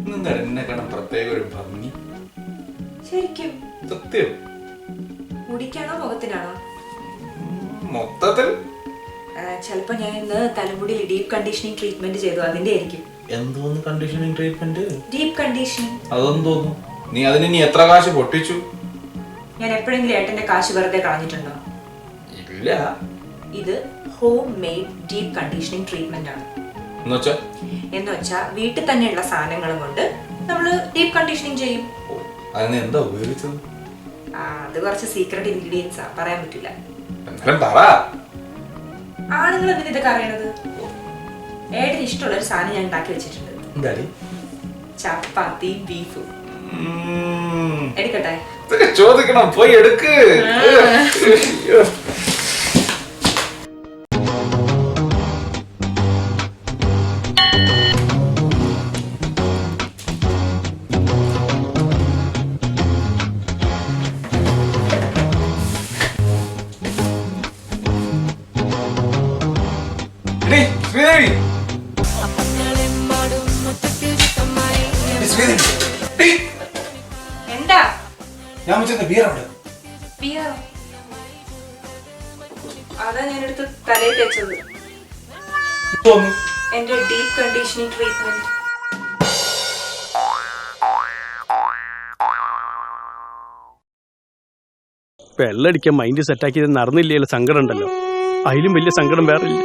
ഇന്നെന്താ എന്നെ കാണാൻ പ്രത്യേക ഒരു ഭംഗി? ശരിക്കും. സത്യം? മുടിക്കാണോ മുഖത്തിനാണോ? മൊത്തത്തിൽ? ചിലപ്പോ ഞാൻ ഇന്ന് തലമുടിയിൽ ഡീപ്പ് കണ്ടീഷനിങ് ട്രീറ്റ്മെന്റ് ചെയ്തു അതിന്റെ ആയിരിക്കും. എന്തോന്ന് കണ്ടീഷനിങ് ട്രീറ്റ്മെന്റ് ഡീപ്പ് കണ്ടീഷനിങ് അതെന്തോന്നു? നീ അതിന് നീ എത്ര കാശ് പൊട്ടിച്ചു? ഞാൻ എപ്പോഴെങ്കിലും ഏട്ടന്റെ കാശ് വെറുതെ കളഞ്ഞിട്ടുണ്ടോ? ഇല്ല. ഇത് home made deep conditioning treatment ആണ്. എന്ന് വെച്ചാൽ വീട്ടിൽ തന്നെയുള്ള സാധനങ്ങളും കൊണ്ട് നമ്മൾ ഡീപ് കണ്ടീഷനിങ് ചെയ്യും. എന്താ ഉപയോഗിച്ചത്? അത് കുറച്ച് സീക്രട്ട് ഇൻഗ്രീഡിയൻസ് പറയാൻ പറ്റില്ല. ആണുങ്ങൾ എന്തിനാ ഇതൊക്കെ അറിയണത്? ഏടിന് ഇഷ്ടമുള്ള ഒരു സാധനം ഞാൻ ഉണ്ടാക്കി വെച്ചിട്ടുണ്ട്. ചപ്പാത്തി ബീഫ് എടുക്കട്ടെ? ചോദിക്കണം പോയി എടുക്ക്. ശ്രീദേവി ശ്രീദേവി എടീ, എന്താ? ഞാൻ വെച്ചിരുന്ന ബിയർ അവിടെ. ബിയർ അതാ ഞാൻ എടുത്ത് തലയിൽ തേച്ചത്. തോന്നുന്നു എന്റെ ഡീപ് കണ്ടീഷനിങ് ട്രീറ്റ്മെന്റ് വെള്ളടിക്കാൻ മൈൻഡ് സെറ്റാക്കിയത് നടന്നില്ലല്ലോ സങ്കടം ഉണ്ടല്ലോ. അതിലും വലിയ സങ്കടം വേറെ ഇല്ല